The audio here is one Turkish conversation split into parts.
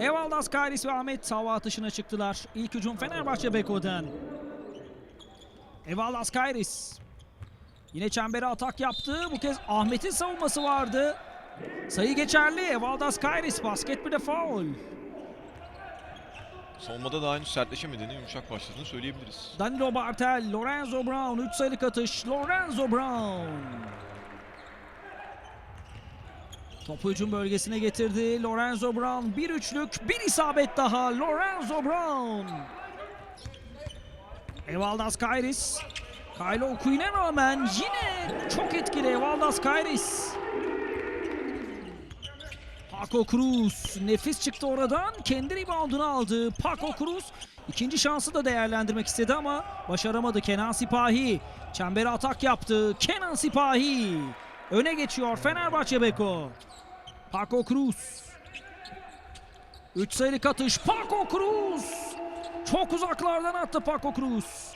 Evaldas Kairis ve Ahmet hava atışına çıktılar. İlk hücum Fenerbahçe Beko'dan. Evaldas Kairis. Yine çembere atak yaptı. Bu kez Ahmet'in savunması vardı. Sayı geçerli. Evaldas Kairis basket bir de foul. Savunmada daha henüz sertleşemediğini, yumuşak başladığını söyleyebiliriz. Danilo Bartel, Lorenzo Brown 3 sayılık atış. Lorenzo Brown. Topu hücum bölgesine getirdi. Lorenzo Brown bir üçlük, bir isabet daha. Lorenzo Brown. Evaldas Kairis. Kylo Queen'e rağmen yine çok etkili Evaldas Kairis. Paco Cruz nefis çıktı oradan. Kendi reboundunu aldı. Paco Cruz ikinci şansı da değerlendirmek istedi ama başaramadı. Kenan Sipahi çembere atak yaptı. Kenan Sipahi öne geçiyor Fenerbahçe Beko. Paco Cruz. 3 sayılık atış. Paco Cruz. Çok uzaklardan attı Paco Cruz.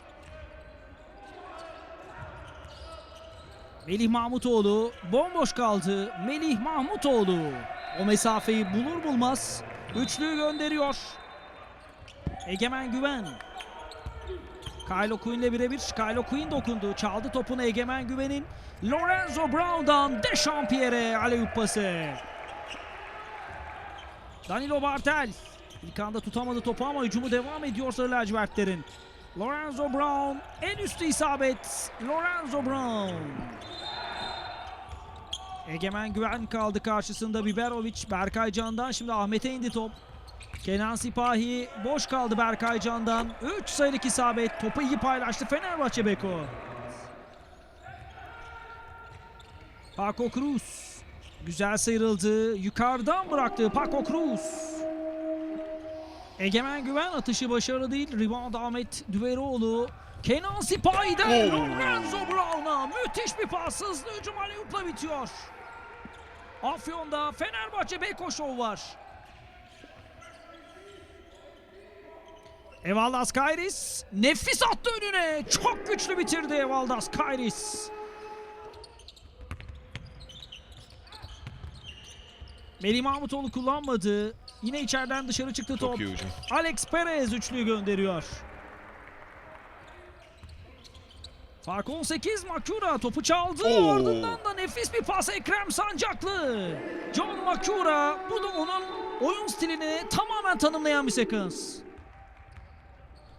Melih Mahmutoğlu bomboş kaldı. Melih Mahmutoğlu o mesafeyi bulur bulmaz üçlüyü gönderiyor. Egemen Güven. Kylo Queen'le birebir. Kylo Queen dokundu. Çaldı topunu Egemen Güven'in. Lorenzo Brown'dan Dechampierre'e aleyhüp pası. Danilo Bartel. İlk anda tutamadı topu ama hücumu devam ediyor Sarı lacivertlerin. Lorenzo Brown en üstü isabet. Lorenzo Brown. Egemen Güven kaldı karşısında Biberovic. Berkay Can'dan şimdi Ahmet'e indi top. Kenan Sipahi boş kaldı Berkay Can'dan. 3 sayılık isabet. Topu iyi paylaştı Fenerbahçe Beko. Paco Cruz. Güzel sıyrıldı. Yukarıdan bıraktı Paco Cruz. Egemen Güven atışı başarılı değil. Rebound Ahmet Düveroğlu. Kenan Sipahi'den Oo. Lorenzo Brown'a müthiş bir pas. Hızlı hücum Aleyhup'la bitiyor. Afyon'da Fenerbahçe Beko Show var. Evaldas Kairis nefis attı önüne. Çok güçlü bitirdi Evaldas Kairis. Melih Mahmutoğlu kullanmadı. Yine içeriden dışarı çıktı top. Alex Perez üçlüyü gönderiyor. Fark 18 Makura topu çaldı. Oo. Ardından da nefis bir pas Ekrem Sancaklı. John Makura bu da onun oyun stilini tamamen tanımlayan bir sekans.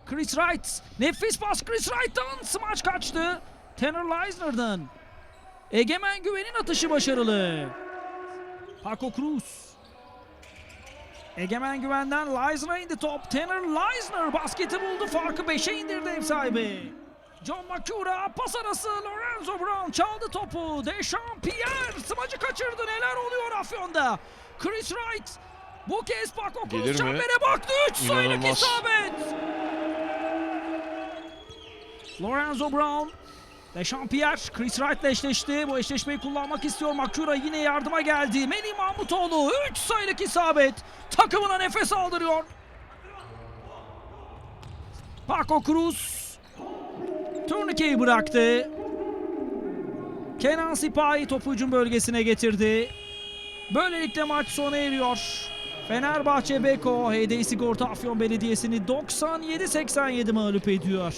Chris Wright nefis pas Chris Wright'tan smaç kaçtı. Tanner Leisner'dan. Egemen Güven'in atışı başarılı. Paco Cruz. Egemen Güven'den Leisner'a indi top. Tanner Leisner basketi buldu. Farkı 5'e indirdi ev sahibi. John Makura pas arası Lorenzo Brown çaldı topu. Dechampierre smacı kaçırdı. Neler oluyor Afyon'da? Chris Wright bu kez Paco Cruz çembere baktı. 3 sayılık isabet. Lorenzo Brown Dechampierre Chris Wright'la eşleşti. Bu eşleşmeyi kullanmak istiyor. Makura yine yardıma geldi. Melih Mahmutoğlu 3 sayılık isabet. Takımına nefes aldırıyor. Paco Cruz turnikeyi bıraktı. Kenan Sipahi topu hücum bölgesine getirdi. Böylelikle maç sona eriyor. Fenerbahçe Beko HD Sigorta Afyon Belediyesi'ni 97-87 mağlup ediyor.